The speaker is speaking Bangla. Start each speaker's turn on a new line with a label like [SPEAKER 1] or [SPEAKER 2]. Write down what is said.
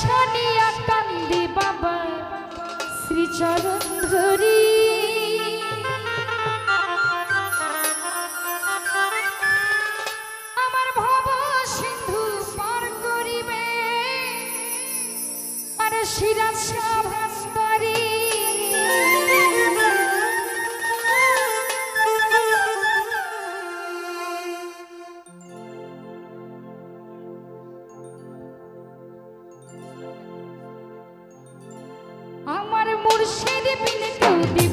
[SPEAKER 1] শুনিয়া কান্দি বাবা শ্রীচরণ ধরি। আমার সিন্ধু Felipe, Felipe,